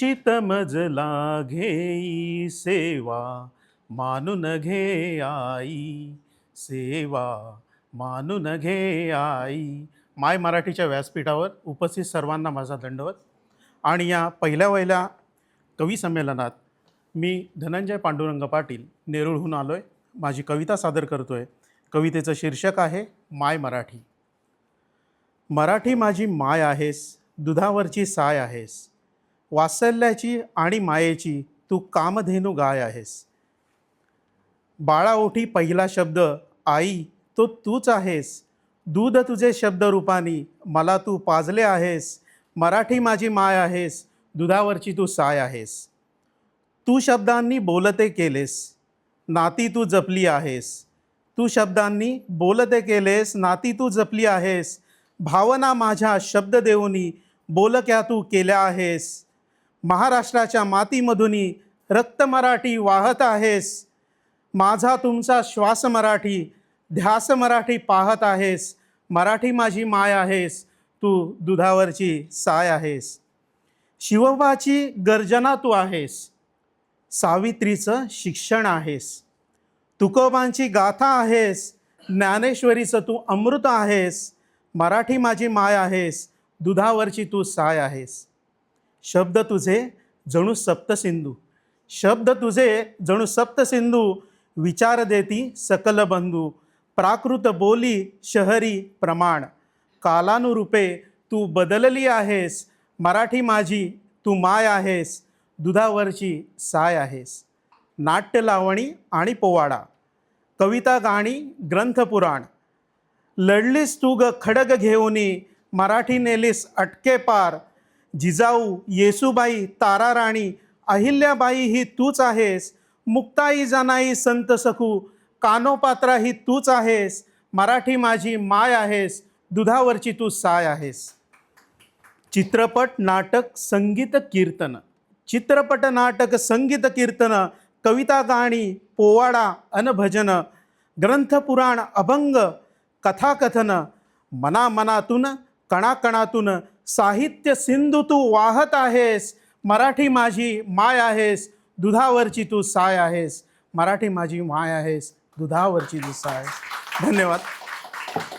कुचित मजला घेई सेवा मानून घे आई. सेवा मानून घे आई. माय मराठीच्या व्यासपीठावर उपस्थित सर्वांना माझा दंडवत. आणि या पहिल्या वहिल्या कवी संमेलनात मी धनंजय पांडुरंग पाटील नेरूळहून आलो आहे माझी कविता सादर करतो आहे कवितेचं शीर्षक आहे माय मराठी. मराठी माझी माय आहेस दुधावरची साय आहेस. वात्सल्याची आणि मायेची तू कामधेनू गाय आहेस. बाळाओठी पहिला शब्द आई तो तूच आहेस. दूध तुझे शब्द रूपानी मला तू पाजले आहेस. मराठी माझी माय आहेस. दुधावरची तू साय आहेस. तू शब्दांनी बोलते केलेस. नाती तू जपली आहेस. तू शब्दांनी बोलते केलेस. नाती तू जपली आहेस. भावना माझ्या शब्द देऊनी बोलक्या तू केल्या आहेस. महाराष्ट्राच्या मातीमधूनही रक्त मराठी वाहत आहेस. माझा तुमचा श्वास मराठी ध्यास मराठी पाहत आहेस. मराठी माझी माय आहेस. तू दुधावरची साय आहेस. शिवबाची गर्जना तू आहेस. सावित्रीचं शिक्षण आहेस. तुकोबांची गाथा आहेस. ज्ञानेश्वरीचं तू अमृत आहेस. मराठी माझी माय आहेस. दुधावरची तू साय आहेस. शब्द तुझे जणू सप्तसिंधू शब्द तुझे जणू सप्तसिंधू विचार देती सकल बंधू. प्राकृत बोली शहरी प्रमाण. कालानुरूपे तू बदलली आहेस. मराठी माझी तू माय आहेस. दुधावरची साय आहेस. नाट्य लावणी आणि पोवाडा. कविता गाणी ग्रंथपुराण लढलीस तू ग खडग घेऊनी. मराठी नेलीस अटके पार. जिजाऊ येसूबाई तारा राणी अहिल्याबाई ही तूच आहेस. मुक्ताई जानाई संत सखू कानोपात्रा ही तूच आहेस. मराठी माझी माय आहेस. दुधावरची तू साय आहेस. चित्रपट नाटक संगीत कीर्तन. चित्रपट नाटक संगीत कीर्तन कविता गाणी पोवाडा अनभजन ग्रंथपुराण अभंग कथाकथन मनामनातून कणाकणातून साहित्य सिंधू तू वाहत आहेस. मराठी माझी माय आहेस. दुधावरची तू साय आहेस. मराठी माझी माय आहेस. दुधावरची तू साय धन्यवाद.